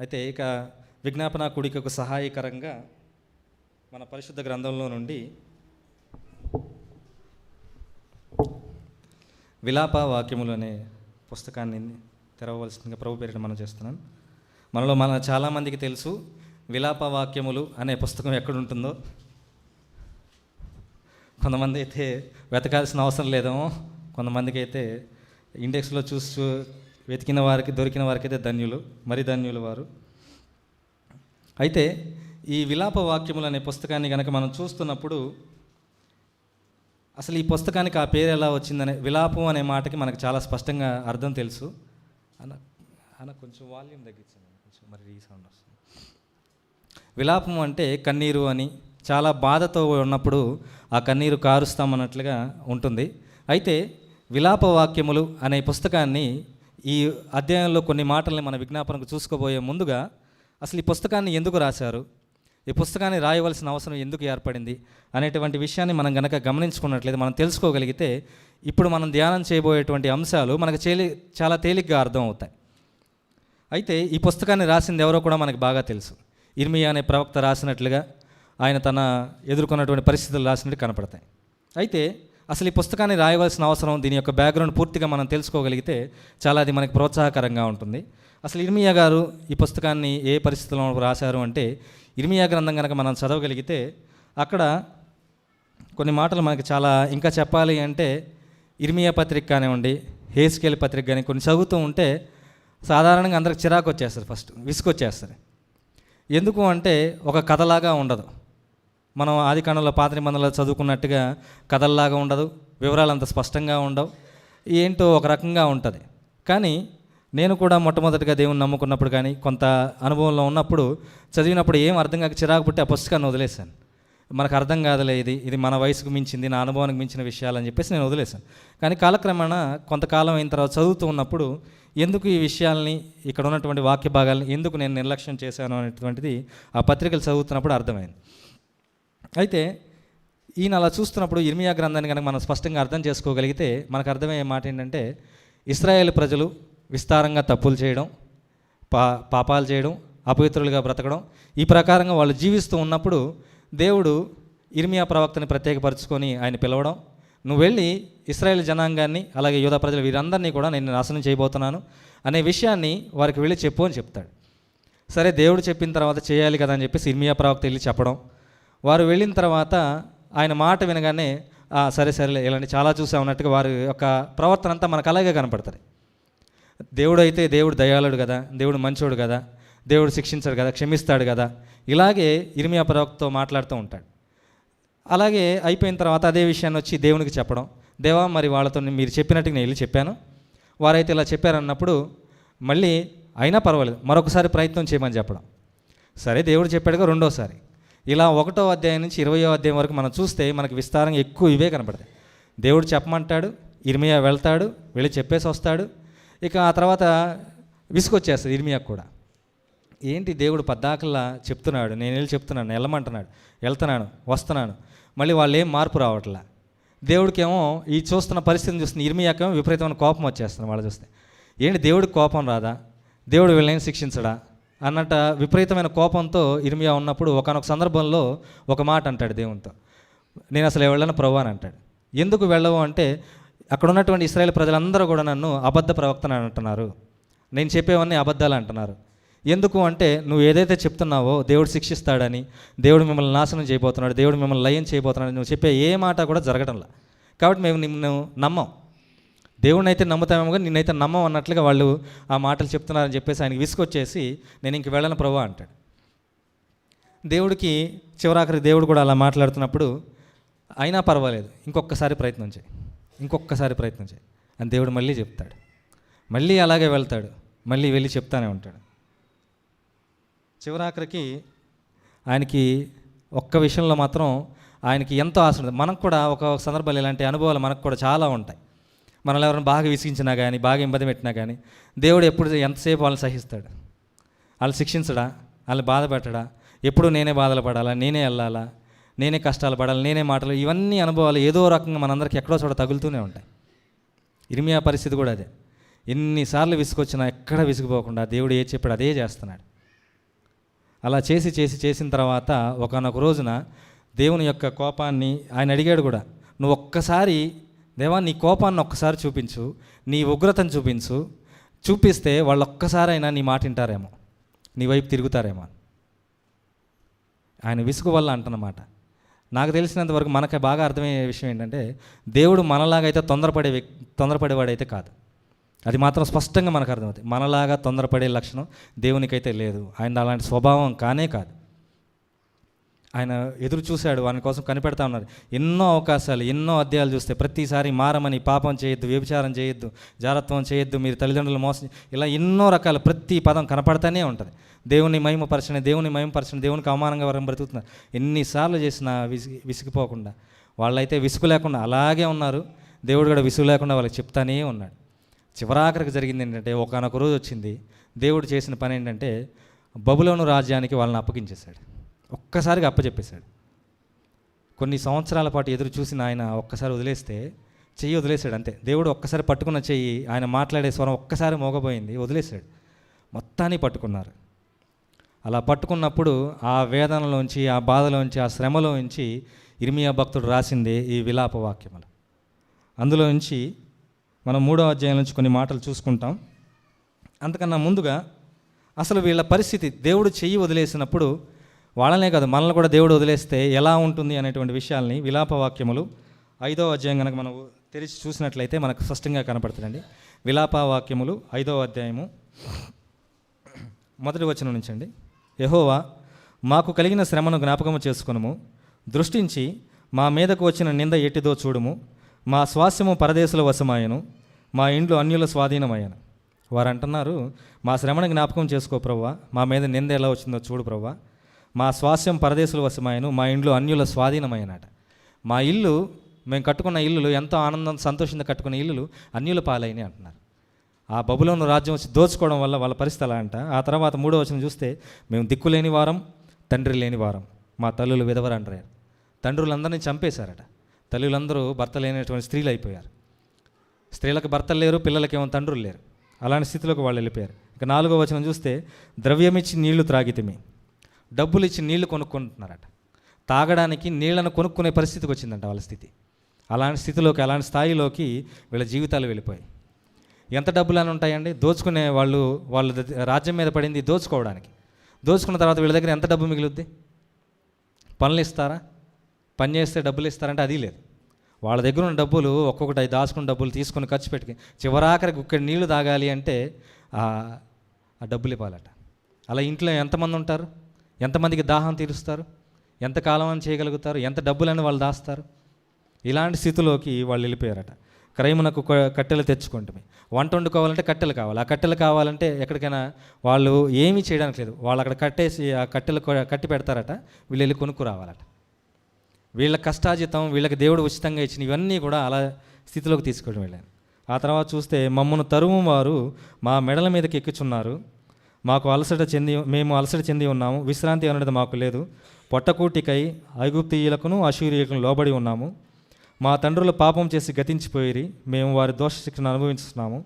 అయితే ఇక విజ్ఞాపన కుడికకు సహాయకరంగా మన పరిశుద్ధ గ్రంథంలో నుండి విలాప వాక్యములు అనే పుస్తకాన్ని తెరవవలసిందిగా ప్రభు పేరిట మనం చేస్తున్నాను మనలో మన చాలామందికి తెలుసు విలాప వాక్యములు అనే పుస్తకం ఎక్కడ ఉంటుందో. కొంతమంది అయితే వెతకాల్సిన అవసరం లేదేమో. కొంతమందికి అయితే ఇండెక్స్లో చూస్తూ వెతికిన వారికి దొరికిన వారికి అయితే ధన్యులు మరి ధన్యులు వారు. అయితే ఈ విలాప వాక్యములు అనే పుస్తకాన్ని కనుక మనం చూస్తున్నప్పుడు అసలు ఈ పుస్తకానికి ఆ పేరు ఎలా వచ్చిందనే విలాపం అనే మాటకి మనకు చాలా స్పష్టంగా అర్థం తెలుసు. అన్న అన్న కొంచెం వాల్యూమ్ తగ్గించండి కొంచెం మరి రీసౌండ్ వస్తుంది. విలాపం అంటే కన్నీరు అని చాలా బాధతో ఉన్నప్పుడు ఆ కన్నీరు కారుస్తామన్నట్లుగా ఉంటుంది. అయితే విలాప వాక్యములు అనే పుస్తకాన్ని ఈ అధ్యాయంలో కొన్ని మాటల్ని మన విజ్ఞాపనకు చూసుకోబోయే ముందుగా అసలు ఈ పుస్తకాన్ని ఎందుకు రాశారు? ఈ పుస్తకాన్ని రాయవలసిన అవసరం ఎందుకు ఏర్పడింది? అనేటువంటి విషయాన్ని మనం గనక గమనించుకున్నట్లయితే మనం తెలుసుకోగలిగితే ఇప్పుడు మనం ధ్యానం చేయబోయేటువంటి అంశాలు మనకు చేలి చాలా తేలిగ్గా అర్థం అవుతాయి అయితే ఈ పుస్తకాన్ని రాసింది ఎవరో కూడా మనకు బాగా తెలుసు. ఇర్మియా అనే ప్రవక్త రాసినట్లుగా ఆయన తన ఎదుర్కొన్నటువంటి పరిస్థితులు రాసినట్టు కనపడతాయి. అయితే అసలు ఈ పుస్తకాన్ని రాయవలసిన అవసరం దీని యొక్క బ్యాక్గ్రౌండ్ పూర్తిగా మనం తెలుసుకోగలిగితే చాలా అది మనకి ప్రోత్సాహకరంగా ఉంటుంది. అసలు ఇర్మియా గారు ఈ పుస్తకాన్ని ఏ పరిస్థితుల్లో రాశారు అంటే ఇర్మియా గ్రంథం కనుక మనం చదవగలిగితే అక్కడ కొన్ని మాటలు మనకి చాలా ఇంకా చెప్పాలి అంటే ఇర్మియా పత్రిక కానివ్వండి హేస్కేల్ పత్రిక కానీ కొన్ని చదువుతూ ఉంటే సాధారణంగా అందరికి చిరాకు వచ్చేస్తారు ఫస్ట్ విసుకొచ్చేస్తారు ఎందుకు అంటే ఒక కథలాగా ఉండదు. మనం ఆది కాండంలో పాత నిబంధనలు చదువుకున్నట్టుగా కథల్లాగా ఉండదు వివరాలు అంత స్పష్టంగా ఉండవు ఏంటో ఒక రకంగా ఉంటుంది. కానీ నేను కూడా మొట్టమొదటిగా దేవుని నమ్ముకున్నప్పుడు కానీ కొంత అనుభవంలో ఉన్నప్పుడు చదివినప్పుడు ఏం అర్థం కాక చిరాకు పుట్టి ఆ పుస్తకాన్ని వదిలేశాను. మనకు అర్థం కాదులే ఇది ఇది మన వయసుకు మించింది నా అనుభవానికి మించిన విషయాలని చెప్పేసి నేను వదిలేశాను. కానీ కాలక్రమేణా కొంతకాలం అయిన తర్వాత చదువుతూ ఉన్నప్పుడు ఎందుకు ఈ విషయాల్ని ఇక్కడ ఉన్నటువంటి వాక్య భాగాల్ని ఎందుకు నేను నిర్లక్ష్యం చేశాను అనేటువంటిది ఆ పత్రికలు చదువుతున్నప్పుడు అర్థమైంది. అయితే ఈయన అలా చూస్తున్నప్పుడు ఇర్మియా గ్రంథాన్ని కనుక మనం స్పష్టంగా అర్థం చేసుకోగలిగితే మనకు అర్థమయ్యే మాట ఏంటంటే ఇస్రాయేల్ ప్రజలు విస్తారంగా తప్పులు చేయడం పా పాపాలు చేయడం అపవిత్రులుగా బ్రతకడం ఈ ప్రకారంగా వాళ్ళు జీవిస్తూ ఉన్నప్పుడు దేవుడు ఇర్మియా ప్రవక్తని ప్రత్యేకపరచుకొని ఆయన పిలవడం నువ్వు వెళ్ళి ఇస్రాయేల్ జనాంగాన్ని అలాగే యూదా ప్రజలు వీరందరినీ కూడా నేను నాశనం చేయబోతున్నాను అనే విషయాన్ని వారికి వెళ్ళి చెప్పు అని చెప్తాడు. సరే దేవుడు చెప్పిన తర్వాత చేయాలి కదా అని చెప్పేసి ఇర్మియా ప్రవక్త వెళ్ళి చెప్పడం వారు వెళ్ళిన తర్వాత ఆయన మాట వినగానే సరే సరేలే ఇలాంటి చాలా చూసా ఉన్నట్టుగా వారి యొక్క ప్రవర్తన అంతా మనకు అలాగే కనపడుతుంది. దేవుడు అయితే దేవుడు దయాళుడు కదా దేవుడు మంచోడు కదా దేవుడు శిక్షించాడు కదా క్షమిస్తాడు కదా ఇలాగే ఇర్మియా ప్రవక్తతో మాట్లాడుతూ ఉంటాడు. అలాగే అయిపోయిన తర్వాత అదే విషయాన్ని వచ్చి దేవునికి చెప్పడం. దేవా మరి వాళ్ళతో మీరు చెప్పినట్టుగా నేను వెళ్ళి చెప్పాను. వారైతే ఇలా చెప్పారన్నప్పుడు మళ్ళీ అయినా పర్వాలేదు మరొకసారి ప్రయత్నం చేయమని చెప్పడం. సరే దేవుడు చెప్పాడుగా రెండోసారి. ఇలా ఒకటో అధ్యాయం నుంచి ఇరవయో అధ్యాయం వరకు మనం చూస్తే మనకు విస్తారంగా ఎక్కువ ఇవే కనపడతాయి. దేవుడు చెప్పమంటాడు ఇర్మియా వెళ్తాడు వెళ్ళి చెప్పేసి వస్తాడు. ఇక ఆ తర్వాత విసుకొచ్చేస్తుంది ఇర్మియాకు కూడా. ఏంటి దేవుడు పద్దాకల్లా చెప్తున్నాడు నేను వెళ్ళి చెప్తున్నాను వెళ్ళమంటున్నాడు వెళ్తున్నాను వస్తున్నాను. మళ్ళీ వాళ్ళు ఏం మార్పు రావట్లా? దేవుడికేమో ఈ చూస్తున్న పరిస్థితిని చూస్తున్న ఇర్మియాకేమో విపరీతమైన కోపం వచ్చేస్తుంది వాళ్ళు చూస్తే. ఏంటి దేవుడికి కోపం రాదా? దేవుడు వీళ్ళని శిక్షించడా? అన్నట్ట విపరీతమైన కోపంతో ఇర్మియా ఉన్నప్పుడు ఒకనొక సందర్భంలో ఒక మాట అంటాడు దేవునితో. నేను అసలు వెళ్ళను ప్రభు అని అంటాడు. ఎందుకు వెళ్ళవు అంటే అక్కడ ఉన్నటువంటి ఇస్రాయేల్ ప్రజలందరూ కూడా నన్ను అబద్ధ ప్రవక్తను అంటున్నారు. నేను చెప్పేవన్నీ అబద్ధాలు అంటున్నారు. ఎందుకు అంటే నువ్వు ఏదైతే చెప్తున్నావో దేవుడు శిక్షిస్తాడని దేవుడు మిమ్మల్ని నాశనం చేయబోతున్నాడు దేవుడు మిమ్మల్ని లయం చేయబోతున్నాడు నువ్వు చెప్పే ఏ మాట కూడా జరగడంలా. కాబట్టి మేము నిన్ను నమ్మం. దేవుడిని అయితే నమ్ముతామేమో కానీ నిన్నైతే నమ్మం అన్నట్లుగా వాళ్ళు ఆ మాటలు చెప్తున్నారని చెప్పేసి ఆయనకి విసుకొచ్చేసి నేను ఇంక వెళ్ళను ప్రభు అంటాడు. దేవుడికి చివరాఖరి దేవుడు కూడా అలా మాట్లాడుతున్నప్పుడు అయినా పర్వాలేదు ఇంకొకసారి ప్రయత్నం చేయి ఇంకొకసారి ప్రయత్నం చేయి అని దేవుడు మళ్ళీ చెప్తాడు. మళ్ళీ అలాగే వెళ్తాడు మళ్ళీ వెళ్ళి చెప్తానే ఉంటాడు. చివరాఖరికి ఆయనకి ఒక్క విషయంలో మాత్రం ఆయనకి ఎంతో ఆశ ఉంటుంది మనకు కూడా ఒక సందర్భాలు ఇలాంటి అనుభవాలు మనకు కూడా చాలా ఉంటాయి. మనల్ని ఎవరైనా బాగా విసిగించినా కానీ బాగా ఇబ్బంది పెట్టినా కానీ దేవుడు ఎప్పుడు ఎంతసేపు వాళ్ళని సహిస్తాడు? వాళ్ళు శిక్షించడా? వాళ్ళని బాధ పెట్టడా? ఎప్పుడు నేనే బాధలు పడాలా? నేనే వెళ్ళాలా? నేనే కష్టాలు పడాలి? నేనే మాటలు? ఇవన్నీ అనుభవాలు ఏదో రకంగా మనందరికి ఎక్కడో చోట తగులుతూనే ఉంటాయి. ఇరిమియా పరిస్థితి కూడా అదే. ఎన్నిసార్లు విసుకొచ్చినా ఎక్కడ విసిగిపోకుండా దేవుడు ఏ చెప్పాడు అదే చేస్తున్నాడు. అలా చేసి చేసి చేసిన తర్వాత ఒకనొక రోజున దేవుని యొక్క కోపాన్ని ఆయన అడిగాడు కూడా నువ్వు ఒక్కసారి దేవా నీ కోపాన్ని ఒక్కసారి చూపించు నీ ఉగ్రతను చూపించు. చూపిస్తే వాళ్ళు ఒక్కసారైనా నీ మాట వింటారేమో నీ వైపు తిరుగుతారేమో ఆయన విసుగు వల్ల అంటున్నమాట. నాకు తెలిసినంత వరకు మనకి బాగా అర్థమయ్యే విషయం ఏంటంటే దేవుడు మనలాగైతే తొందరపడే వ్యక్తి తొందరపడేవాడైతే కాదు. అది మాత్రం స్పష్టంగా మనకు అర్థమవుతుంది. మనలాగా తొందరపడే లక్షణం దేవునికైతే లేదు. ఆయన అలాంటి స్వభావం కానే కాదు. ఆయన ఎదురు చూశాడు వాని కోసం కనిపెడతా ఉన్నారు. ఎన్నో అవకాశాలు ఎన్నో అధ్యాయాలు చూస్తే ప్రతిసారి మారమని పాపం చేయొద్దు వ్యభిచారం చేయొద్దు జారత్వం చేయొద్దు మీరు తల్లిదండ్రులు మోసం ఇలా ఎన్నో రకాల ప్రతి పదం కనపడతానే ఉంటుంది. దేవుని మహిమపరచని దేవుని మహిమపరచని దేవునికి అవమానంగా వరం బ్రతుకుతున్నారు. ఎన్నిసార్లు చేసినా విసిగి విసిగిపోకుండా వాళ్ళైతే విసుగు లేకుండా అలాగే ఉన్నారు. దేవుడు కూడా విసుగు లేకుండా వాళ్ళకి చెప్తానే ఉన్నాడు. చివరాఖరికి జరిగింది ఏంటంటే ఒకనొక రోజు వచ్చింది. దేవుడు చేసిన పని ఏంటంటే బబులోను రాజ్యానికి వాళ్ళని అప్పగించేశాడు. ఒక్కసారిగా అప్పచెప్పేశాడు కొన్ని సంవత్సరాల పాటు ఎదురు చూసిన ఆయన ఒక్కసారి వదిలేస్తే చెయ్యి వదిలేశాడు అంతే. దేవుడు ఒక్కసారి పట్టుకున్న చెయ్యి ఆయన మాట్లాడే స్వరం ఒక్కసారి మోగబోయింది వదిలేశాడు. మొత్తాన్ని పట్టుకున్నారు. అలా పట్టుకున్నప్పుడు ఆ వేదనలోంచి ఆ బాధలోంచి ఆ శ్రమలోంచి ఇర్మియా భక్తుడు రాసింది ఈ విలాప వాక్యములు. అందులో నుంచి మనం మూడో అధ్యాయం నుంచి కొన్ని మాటలు చూసుకుంటాం. అంతకన్నా ముందుగా అసలు వీళ్ళ పరిస్థితి దేవుడు చెయ్యి వదిలేసినప్పుడు వాళ్ళనే కాదు మనల్ని కూడా దేవుడు వదిలేస్తే ఎలా ఉంటుంది అనేటువంటి విషయాల్ని విలాప వాక్యములు ఐదో అధ్యాయం కనుక మనం తెరిచి చూసినట్లయితే మనకు స్పష్టంగా కనపడుతుందండి. విలాప వాక్యములు ఐదో అధ్యాయము మొదటి వచనం నుంచి అండి. యహోవా మాకు కలిగిన శ్రమను జ్ఞాపకము చేసుకునము. దృష్టించి మా మీదకు వచ్చిన నింద ఎట్టిదో చూడుము. మా స్వాస్యము పరదేశుల వశమాయను. మా ఇండ్లు అన్యుల స్వాధీనమయ్యాను. వారు అంటున్నారు మా శ్రమను జ్ఞాపకం చేసుకో ప్రవ్వా. మా మీద నింద ఎలా వచ్చిందో చూడు ప్రవ్వా. మా స్వాస్యం పరదేశుల వశమాయను మా ఇండ్లు అన్యుల స్వాధీనమైనట. మా ఇల్లు మేము కట్టుకున్న ఇల్లులు ఎంతో ఆనందం సంతోషంగా కట్టుకున్న ఇల్లులు అన్యుల పాలైనవి అంటున్నారు. ఆ బబులోను రాజ్యం వచ్చి దోచుకోవడం వల్ల వాళ్ళ పరిస్థితి అలా అంట? ఆ తర్వాత మూడో వచనం చూస్తే మేము దిక్కు లేని వారం తండ్రి లేని వారం మా తల్లులు విధవరంటారు తండ్రులందరినీ చంపేశారట. తల్లులందరూ భర్త లేనటువంటి స్త్రీలు అయిపోయారు. స్త్రీలకు భర్తలు లేరు పిల్లలకేమో తండ్రులు లేరు. అలాంటి స్థితిలోకి వాళ్ళు వెళ్ళిపోయారు. ఇక నాలుగో వచనం చూస్తే ద్రవ్యమిచ్చి నీళ్ళు త్రాగితిమి. డబ్బులు ఇచ్చి నీళ్ళు కొనుక్కుంటున్నారట. తాగడానికి నీళ్ళను కొనుక్కునే పరిస్థితికి వచ్చిందంట వాళ్ళ స్థితి. అలాంటి స్థితిలోకి అలాంటి స్థాయిలోకి వీళ్ళ జీవితాలు వెళ్ళిపోయాయి. ఎంత డబ్బులు అని ఉంటాయండి? దోచుకునే వాళ్ళు వాళ్ళ రాజ్యం మీద పడింది దోచుకోవడానికి. దోచుకున్న తర్వాత వీళ్ళ దగ్గర ఎంత డబ్బు మిగులుద్ది? పనులు ఇస్తారా? పని చేస్తే డబ్బులు ఇస్తారంటే అది లేదు. వాళ్ళ దగ్గర ఉన్న డబ్బులు ఒక్కొక్కటి అవి దాచుకున్న డబ్బులు తీసుకొని ఖర్చు పెట్టి చివరాఖరికి ఒక్కడి నీళ్ళు తాగాలి అంటే ఆ ఆ డబ్బులు ఇవ్వాలట. అలా ఇంట్లో ఎంతమంది ఉంటారు? ఎంతమందికి దాహం తీరుస్తారు? ఎంతకాలం అని చేయగలుగుతారు? ఎంత డబ్బులని వాళ్ళు దాస్తారు? ఇలాంటి స్థితిలోకి వాళ్ళు వెళ్ళిపోయారట. క్రైమునకు కట్టెలు తెచ్చుకుంటుంది వంట వండుకోవాలంటే కట్టెలు కావాలి. ఆ కట్టెలు కావాలంటే ఎక్కడికైనా వాళ్ళు ఏమీ చేయడానికి లేదు. వాళ్ళు అక్కడ కట్టేసి ఆ కట్టెలు కట్టి పెడతారట. వీళ్ళు వెళ్ళి కొనుక్కు రావాలట వీళ్ళ కష్టాజితం వీళ్ళకి దేవుడు ఉచితంగా ఇచ్చిన ఇవన్నీ కూడా అలా స్థితిలోకి తీసుకొని వెళ్ళాను ఆ తర్వాత చూస్తే మమ్మను తరుము వారు మా మెడల మీదకి ఎక్కుచున్నారు. మాకు అలసట చెంది మేము అలసట చెంది ఉన్నాము. విశ్రాంతి అనేది మాకు లేదు. పొట్టకూటికై ఐగుప్తీయులకును అశూరియులకు లోబడి ఉన్నాము. మా తండ్రులు పాపం చేసి గతించిపోయిరి. మేము వారి దోష శిక్షణ అనుభవిస్తున్నాము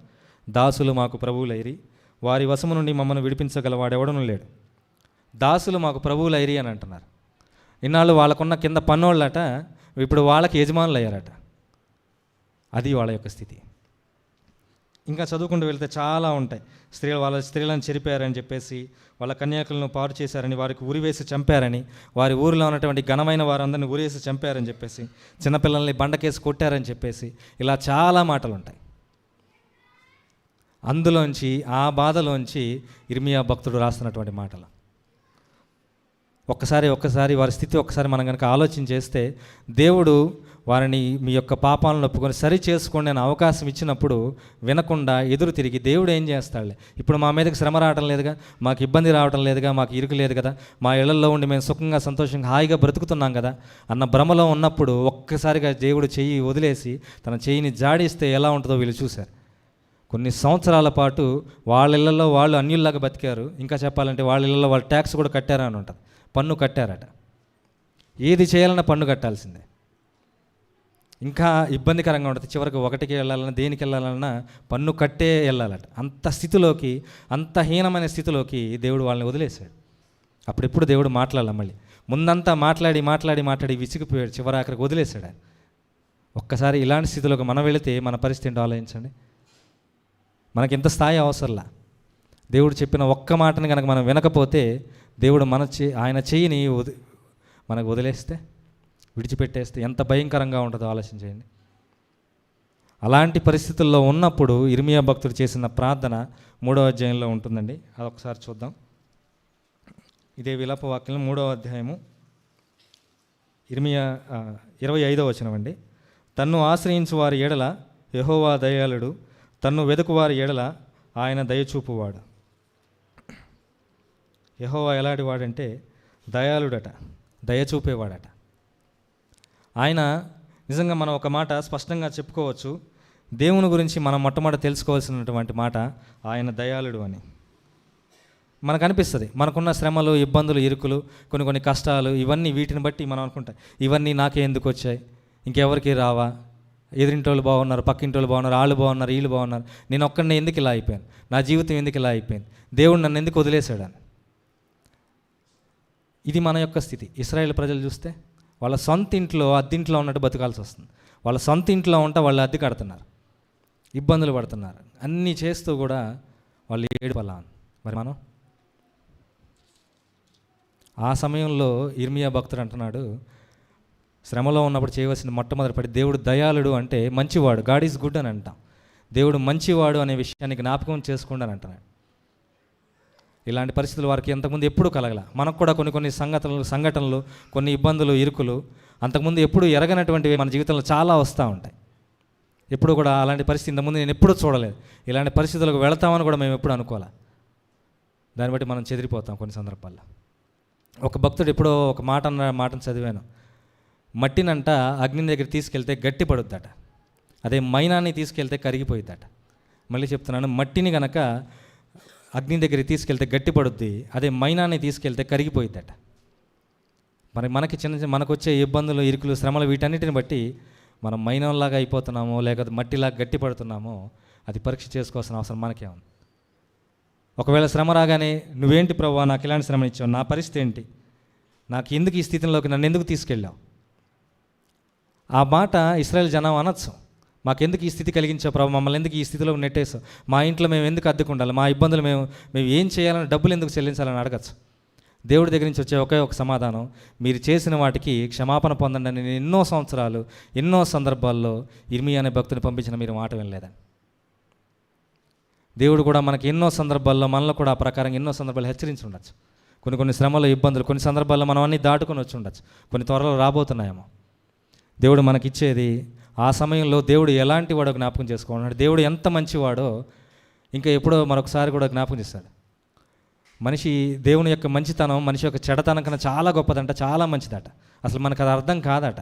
దాసులు మాకు ప్రభువులైరి. వారి వశము నుండి మమ్మల్ని విడిపించగల వాడెవడను లేడు. దాసులు మాకు ప్రభువులైరి అని అంటున్నారు. ఇన్నాళ్ళు వాళ్ళకున్న కింద పన్నోళ్ళట ఇప్పుడు వాళ్ళకి యజమానులు అయ్యారట అది వాళ్ళ యొక్క స్థితి. ఇంకా చదువుకుంటూ వెళ్తే చాలా ఉంటాయి. స్త్రీలు వాళ్ళ స్త్రీలను చెరిపారని చెప్పేసి వాళ్ళ కన్యాకులను పాడు చేశారని వారికి ఉరివేసి చంపారని వారి ఊరిలో ఉన్నటువంటి ఘనమైన వారందరిని ఉరివేసి చంపారని చెప్పేసి చిన్నపిల్లల్ని బండకేసి కొట్టారని చెప్పేసి ఇలా చాలా మాటలు ఉంటాయి అందులోంచి ఆ బాధలోంచి ఇర్మియా భక్తుడు రాస్తున్నటువంటి మాటలు. ఒక్కసారి ఒక్కసారి వారి స్థితి ఒక్కసారి మనం కనుక ఆలోచన చేస్తే దేవుడు వారిని మీ యొక్క పాపాలను ఒప్పుకొని సరి చేసుకోండి అని అవకాశం ఇచ్చినప్పుడు వినకుండా ఎదురు తిరిగి దేవుడు ఏం చేస్తాడులే? ఇప్పుడు మా మీదకి శ్రమ రావటం లేదుగా మాకు ఇబ్బంది రావటం లేదుగా మాకు ఇరుకు లేదు కదా మా ఇళ్ళలో ఉండి మేము సుఖంగా సంతోషంగా హాయిగా బ్రతుకుతున్నాం కదా అన్న భ్రమలో ఉన్నప్పుడు ఒక్కసారిగా దేవుడు చెయ్యి వదిలేసి తన చెయ్యిని జాడిస్తే ఎలా ఉంటుందో వీళ్ళు చూశారు. కొన్ని సంవత్సరాల పాటు వాళ్ళ ఇళ్ళలో వాళ్ళు అన్యుల్లాగా బతికారు. ఇంకా చెప్పాలంటే వాళ్ళ ఇళ్ళలో వాళ్ళు ట్యాక్స్ కూడా కట్టారని ఉంటుంది. పన్ను కట్టారట. ఏది చేయాలన్నా పన్ను కట్టాల్సిందే. ఇంకా ఇబ్బందికరంగా ఉంటుంది. చివరికి ఒకటికి వెళ్ళాలన్నా దేనికి వెళ్ళాలన్నా పన్ను కట్టే వెళ్ళాలట. అంత స్థితిలోకి అంత హీనమైన స్థితిలోకి దేవుడు వాళ్ళని వదిలేశాడు. అప్పుడెప్పుడు దేవుడు మాట్లాడాల మళ్ళీ. ముందంతా మాట్లాడి మాట్లాడి మాట్లాడి విసిగిపోయాడు. చివరి ఆఖరికి వదిలేశాడు ఆయన. ఒక్కసారి ఇలాంటి స్థితిలోకి మనం వెళితే మన పరిస్థితి ఏంటో ఆలోచించండి. మనకి ఇంత స్థాయి అవసరంలా? దేవుడు చెప్పిన ఒక్క మాటని కనుక మనం వినకపోతే దేవుడు మన చే ఆయన చెయ్యిని వది మనకు వదిలేస్తే విడిచిపెట్టేస్తే ఎంత భయంకరంగా ఉంటుందో ఆలోచించేయండి. అలాంటి పరిస్థితుల్లో ఉన్నప్పుడు ఇర్మియా భక్తుడు చేసిన ప్రార్థన మూడవ అధ్యాయంలో ఉంటుందండి. అది ఒకసారి చూద్దాం. ఇదే విలాప వాక్యం మూడవ అధ్యాయము ఇర్మియా ఇరవై ఐదవ వచనం అండి. తన్ను ఆశ్రయించు వారి ఎడల యహోవా దయాళుడు తన్ను వెతుకువారి ఎడల ఆయన దయచూపువాడు యహోవా ఎలాంటి వాడంటే దయాళుడట దయచూపేవాడట ఆయన నిజంగా మనం ఒక మాట స్పష్టంగా చెప్పుకోవచ్చు. దేవుని గురించి మనం మొట్టమొదటి తెలుసుకోవాల్సినటువంటి మాట ఆయన దయాళుడు అని. మనకు అనిపిస్తుంది మనకున్న శ్రమలు ఇబ్బందులు ఇరుకులు కొన్ని కొన్ని కష్టాలు ఇవన్నీ వీటిని బట్టి మనం అనుకుంటాం ఇవన్నీ నాకే ఎందుకు వచ్చాయి? ఇంకెవరికి రావా? ఎదిరింటోళ్ళు బాగున్నారు పక్కింటి వాళ్ళు బాగున్నారు వాళ్ళు బాగున్నారు వీళ్ళు బాగున్నారు. నేను ఒక్కడిని ఎందుకు ఇలా అయిపోయాను? నా జీవితం ఎందుకు ఇలా అయిపోయింది? దేవుడు నన్ను ఎందుకు వదిలేశాడని ఇది మన యొక్క స్థితి. ఇస్రాయేల్ ప్రజలు చూస్తే వాళ్ళ సొంత ఇంట్లో అద్దింట్లో ఉన్నట్టు బతకాల్సి వస్తుంది. వాళ్ళ సొంత ఇంట్లో ఉంటే వాళ్ళు అద్దె కడుతున్నారు. ఇబ్బందులు పడుతున్నారు. అన్నీ చేస్తూ కూడా వాళ్ళు ఏడు పలా మరి మనం? ఆ సమయంలో ఇర్మియా భక్తుడు అంటున్నాడు శ్రమలో ఉన్నప్పుడు చేయవలసిన మొట్టమొదటి పడి దేవుడు దయాళుడు అంటే మంచివాడు. గాడ్ ఈజ్ గుడ్ అని అంటాం. దేవుడు మంచివాడు అనే విషయాన్ని జ్ఞాపకం చేసుకోండి అని అంటున్నాడు. ఇలాంటి పరిస్థితులు వారికి ఇంతకుముందు ఎప్పుడూ కలగల. మనకు కూడా కొన్ని కొన్ని సంఘటనలు సంఘటనలు కొన్ని ఇబ్బందులు ఇరుకులు అంతకుముందు ఎప్పుడు ఎరగనటువంటివి మన జీవితంలో చాలా వస్తూ ఉంటాయి. ఎప్పుడు కూడా అలాంటి పరిస్థితి ఇంతకుముందు నేను ఎప్పుడూ చూడలేదు. ఇలాంటి పరిస్థితులకు వెళతామని కూడా మేము ఎప్పుడు అనుకోవాలి? దాన్ని బట్టి మనం చెదిరిపోతాం కొన్ని సందర్భాల్లో. ఒక భక్తుడు ఎప్పుడో ఒక మాట అన్న మాటను చదివాను. మట్టినంట అగ్ని దగ్గర తీసుకెళ్తే గట్టి పడుద్దట. అదే మైనాన్ని తీసుకెళ్తే కరిగిపోయిద్దట. మళ్ళీ చెప్తున్నాను మట్టిని గనక అగ్ని దగ్గరికి తీసుకెళ్తే గట్టి పడుద్ది అదే మైనాన్ని తీసుకెళ్తే కరిగిపోయిద్దట. మరి మనకి చిన్న చిన్న మనకు వచ్చే ఇబ్బందులు ఇరుకులు శ్రమలు వీటన్నిటిని బట్టి మనం మైనంలాగా అయిపోతున్నామో లేకపోతే మట్టిలాగా గట్టి పడుతున్నామో అది పరీక్ష చేసుకోవాల్సిన అవసరం మనకే ఉంది. ఒకవేళ శ్రమ రాగానే నువ్వేంటి ప్రభు నాకు ఇలాంటి శ్రమ ఇచ్చావు? నా పరిస్థితి ఏంటి? నాకు ఎందుకు ఈ స్థితిలోకి నన్ను ఎందుకు తీసుకెళ్ళావు? ఆ మాట ఇస్రాయల్ జనం అనొచ్చు. మాకెందుకు ఈ స్థితి కలిగించావు ప్రభు? మమ్మల్ని ఎందుకు ఈ స్థితిలో నెట్టేసావు మా ఇంట్లో మేము ఎందుకు అద్దెకుండాలి? మా ఇబ్బందులు మేము మేము ఏం చేయాలని డబ్బులు ఎందుకు చెల్లించాలని అడగచ్చు. దేవుడి దగ్గర నుంచి వచ్చే ఒకే ఒక సమాధానం మీరు చేసిన వాటికి క్షమాపణ పొందండి అని నేను ఎన్నో సంవత్సరాలు ఎన్నో సందర్భాల్లో ఇర్మి అనే భక్తుని పంపించిన మీరు మాట వినలేదని. దేవుడు కూడా మనకి ఎన్నో సందర్భాల్లో మనలో కూడా ఆ ప్రకారం ఎన్నో సందర్భాలు హెచ్చరించి ఉండొచ్చు కొన్ని కొన్ని శ్రమలు ఇబ్బందులు కొన్ని సందర్భాల్లో మనం అన్నీ దాటుకొని వచ్చి ఉండొచ్చు. కొన్ని త్వరలో రాబోతున్నాయేమో. దేవుడు మనకిచ్చేది ఆ సమయంలో దేవుడు ఎలాంటి వాడో జ్ఞాపకం చేసుకోవాలన్నాడు దేవుడు ఎంత మంచివాడో ఇంకా ఎప్పుడో మరొకసారి కూడా జ్ఞాపకం చేస్తాడు. మనిషి దేవుని యొక్క మంచితనం మనిషి యొక్క చెడతనం కన్నా చాలా గొప్పదంట చాలా మంచిదట. అసలు మనకు అది అర్థం కాదట.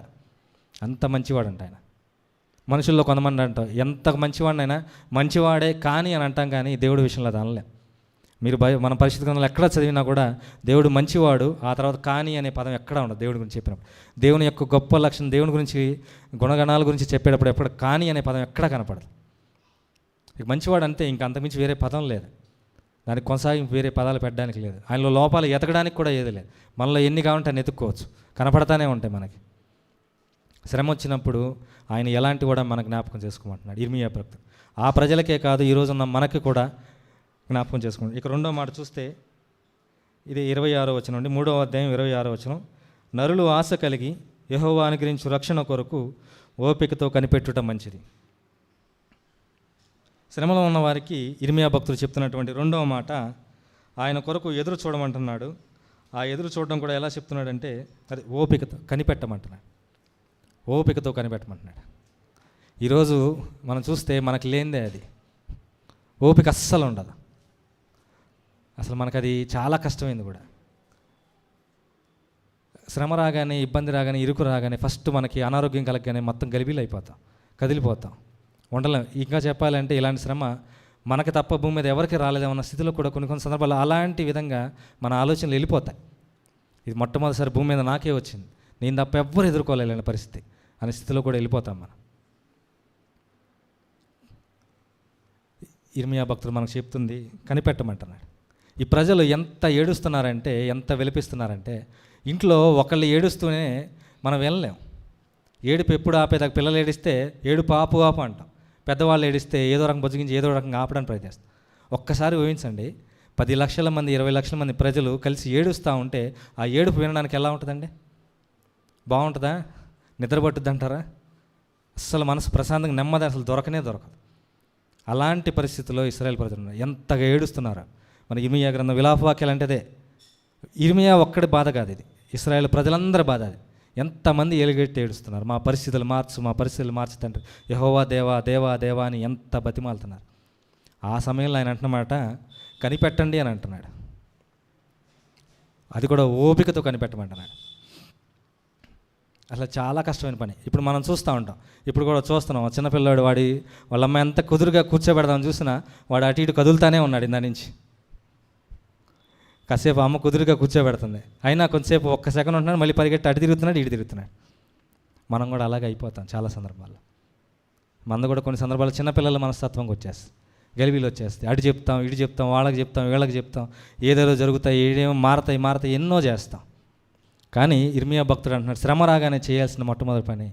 అంత మంచివాడంట ఆయన. మనుషుల్లో కొంతమంది అంటాం ఎంత మంచివాడినైనా మంచివాడే కానీ అని అంటాం కానీ దేవుడి విషయంలో అది అనలేం. మీరు భయ మన పరిస్థితి గ్రంథాలు ఎక్కడ చదివినా కూడా దేవుడు మంచివాడు ఆ తర్వాత కానీ అనే పదం ఎక్కడ ఉండదు దేవుడి గురించి చెప్పినప్పుడు. దేవుని యొక్క గొప్ప లక్షణం దేవుని గురించి గుణగణాల గురించి చెప్పేటప్పుడు ఎప్పుడు కానీ అనే పదం ఎక్కడ కనపడదు. ఇక మంచివాడు అంతే ఇంకా అంతకుమించి వేరే పదం లేదు. దానికి కొనసాగింపు వేరే పదాలు పెట్టడానికి లేదు. ఆయనలో లోపాలు ఎతకడానికి కూడా ఏది లేదు. మనలో ఎన్ని కావాలంటే అని ఎత్తుక్కోవచ్చు. కనపడతానే ఉంటాయి మనకి. శ్రమ వచ్చినప్పుడు ఆయన ఎలాంటి కూడా మన జ్ఞాపకం చేసుకోమంటున్నాడు. ఇర్మియా భక్తు ఆ ప్రజలకే కాదు ఈరోజున్న మనకి కూడా జ్ఞాపకం చేసుకుంటాం ఇక రెండో మాట చూస్తే ఇది ఇరవై ఆరో వచనం అండి. మూడో అధ్యాయం ఇరవై ఆరో వచనం. నరులు ఆశ కలిగి యెహోవా అనుగ్రహించు రక్షణ కొరకు ఓపికతో కనిపెట్టుట మంచిది. శ్రమలో ఉన్న వారికి ఇర్మియా భక్తులు చెప్తున్నటువంటి రెండవ మాట ఆయన కొరకు ఎదురు చూడమంటున్నాడు. ఆ ఎదురు చూడడం కూడా ఎలా చెప్తున్నాడంటే అది ఓపికతో కనిపెట్టమంటున్నాడు. ఓపికతో కనిపెట్టమంటున్నాడు. ఈరోజు మనం చూస్తే మనకు లేనిదే అది. ఓపిక అస్సలు ఉండదు. అసలు మనకు అది చాలా కష్టమైంది కూడా. శ్రమ రాగానే ఇబ్బంది రాగానే ఇరుకు రాగానే ఫస్ట్ మనకి అనారోగ్యం కలగగానే మొత్తం గలిబీలు అయిపోతాం కదిలిపోతాం. ఉండలేం. ఇంకా చెప్పాలంటే ఇలాంటి శ్రమ మనకి తప్ప భూమి మీద ఎవరికి రాలేదన్న స్థితిలో కూడా కొన్ని కొన్ని సందర్భాలు అలాంటి విధంగా మన ఆలోచనలు వెళ్ళిపోతాయి. ఇది మొట్టమొదటిసారి భూమి మీద నాకే వచ్చింది. నేను తప్ప ఎవ్వరు ఎదుర్కోలేని పరిస్థితి అనే స్థితిలో కూడా వెళ్ళిపోతాం మనం. ఇర్మియా భక్తులు మనకు చెప్తుంది కనిపెట్టమంటున్నాడు. ఈ ప్రజలు ఎంత ఏడుస్తున్నారంటే ఎంత విలపిస్తున్నారంటే ఇంట్లో ఒకళ్ళు ఏడుస్తూనే మనం వెళ్ళలేం ఏడుపు ఎప్పుడు ఆపేదాకా పిల్లలు ఏడిస్తే ఏడుపు ఆపు ఆపు అంటాం. పెద్దవాళ్ళు ఏడిస్తే ఏదో రకం బుజ్జగించి ఏదో రకంగా ఆపడానికి ప్రయత్నిస్తాం ఒక్కసారి ఊహించండి పది లక్షల మంది ఇరవై లక్షల మంది ప్రజలు కలిసి ఏడుస్తూ ఉంటే ఆ ఏడుపు వినడానికి ఎలా ఉంటుందండి? బాగుంటుందా? నిద్రపట్టుద్ది అంటారా అస్సలు మనసు ప్రశాంతంగా నెమ్మది అసలు దొరకనే దొరకదు. అలాంటి పరిస్థితుల్లో ఇస్రాయల్ ప్రజలు ఎంతగా ఏడుస్తున్నారు. మన ఇర్మియా గ్రంథం విలాపవాక్యాలు అంటే అదే ఇర్మియా ఒక్కడి బాధ కాదు ఇది. ఇస్రాయేల్ ప్రజలందరి బాధ అది. ఎంతమంది ఎలుగెట్టి ఏడుస్తున్నారు? మా పరిస్థితులు మార్చు మా పరిస్థితులు మార్చు తండ్రి. యహోవా దేవా దేవా దేవా అని ఎంత బతిమాలుతున్నారు? ఆ సమయంలో ఆయన అంటున్నమాట కనిపెట్టండి అని అంటున్నాడు. అది కూడా ఓపికతో కనిపెట్టమంటున్నాడు. అసలు చాలా కష్టమైన పని. ఇప్పుడు మనం చూస్తూ ఉంటాం. ఇప్పుడు కూడా చూస్తున్నాం. చిన్నపిల్లాడు వాడి వాళ్ళ అమ్మాయి ఎంత కుదురుగా కూర్చోబెడదాం చూసినా వాడు అటు ఇటు కదులుతానే ఉన్నాడు ఇందా నుంచి. కాసేపు అమ్మ కుదురుగా కూర్చోబెడుతుంది. అయినా కొంతసేపు ఒక్క సెకండ్ ఉంటున్నాడు మళ్ళీ పరిగెట్టి అటు తిరుగుతున్నాడు ఇటు తిరుగుతున్నాడు. మనం కూడా అలాగే అయిపోతాం చాలా సందర్భాల్లో. మన కూడా కొన్ని సందర్భాల్లో చిన్నపిల్లల మనస్తత్వంకి వచ్చేస్తుంది. గలిబీలు వచ్చేస్తాయి అటు చెప్తాం ఇటు చెప్తాం వాళ్ళకి చెప్తాం వీళ్ళకి చెప్తాం. ఏదేదో జరుగుతాయి ఏదేమో మారతాయి మారతాయి ఎన్నో చేస్తాం. కానీ ఇర్మియా భక్తుడు అంటున్నాడు శ్రమ రాగానే చేయాల్సిన మొట్టమొదటి పని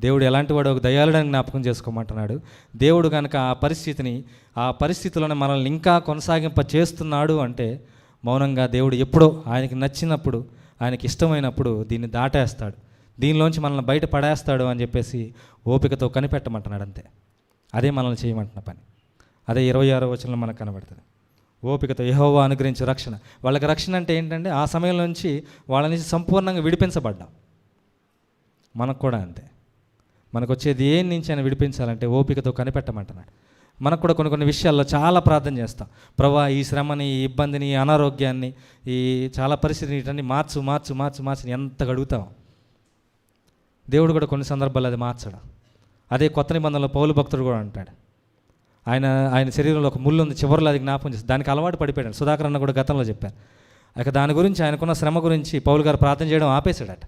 దేవుడు ఎలాంటి వాడు ఒక దయాళుడని జ్ఞాపకం చేసుకోమంటున్నాడు. దేవుడు కనుక ఆ పరిస్థితిని ఆ పరిస్థితిలోనే మనల్ని ఇంకా కొనసాగింప చేస్తున్నాడు అంటే మౌనంగా దేవుడు ఎప్పుడో ఆయనకి నచ్చినప్పుడు ఆయనకి ఇష్టమైనప్పుడు దీన్ని దాటేస్తాడు. దీనిలోంచి మనల్ని బయట పడేస్తాడు అని చెప్పేసి ఓపికతో కనిపెట్టమంటున్నాడు అంతే. అదే మనల్ని చేయమంటున్న పని. అదే ఇరవై ఆరో వచనంలో మనకు కనబడుతుంది. ఓపికతో యహోవా అనుగ్రహించు రక్షణ. వాళ్ళకి రక్షణ అంటే ఏంటంటే ఆ సమయం నుంచి వాళ్ళ నుంచి సంపూర్ణంగా విడిపించబడ్డాం. మనకు కూడా అంతే. మనకు వచ్చేది ఏం నుంచి ఆయన విడిపించాలంటే ఓపికతో కనిపెట్టమంటున్నాడు. మనకు కూడా కొన్ని కొన్ని విషయాల్లో చాలా ప్రార్థన చేస్తాం. ప్రభా ఈ శ్రమని ఈ ఇబ్బందిని ఈ అనారోగ్యాన్ని ఈ చాలా పరిస్థితిని వీటన్ని మార్చు మార్చు మార్చు మార్చి ఎంత గడుగుతాం. దేవుడు కూడా కొన్ని సందర్భాల్లో అది మార్చడం. అదే కొత్త నిబంధనలో పౌలు భక్తుడు కూడా అంటాడు. ఆయన ఆయన శరీరంలో ఒక ముళ్ళు ఉంది చివరిలో అది జ్ఞాపకం చేస్తుంది దానికి అలవాటు పడిపోయాడు. సుధాకర్ అన్న కూడా గతంలో చెప్పారు. ఇక దాని గురించి ఆయనకున్న శ్రమ గురించి పౌలు గారు ప్రార్థన చేయడం ఆపేశాడట.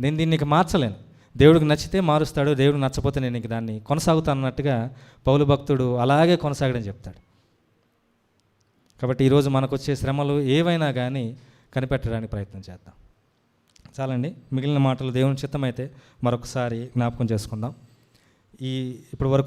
నేను దీన్ని ఇక మార్చలేను. దేవుడికి నచ్చితే మారుస్తాడు దేవుడికి నచ్చపోతే నేను ఇంక దాన్ని కొనసాగుతాను అన్నట్టుగా పౌలు భక్తుడు అలాగే కొనసాగడం చెప్తాడు. కాబట్టి ఈరోజు మనకు వచ్చే శ్రమలు ఏవైనా కానీ కనిపెట్టడానికి ప్రయత్నం చేద్దాం. చాలండి మిగిలిన మాటలు దేవుని చిత్తమైతే మరొకసారి జ్ఞాపకం చేసుకుందాం. ఈ ఇప్పటి వరకు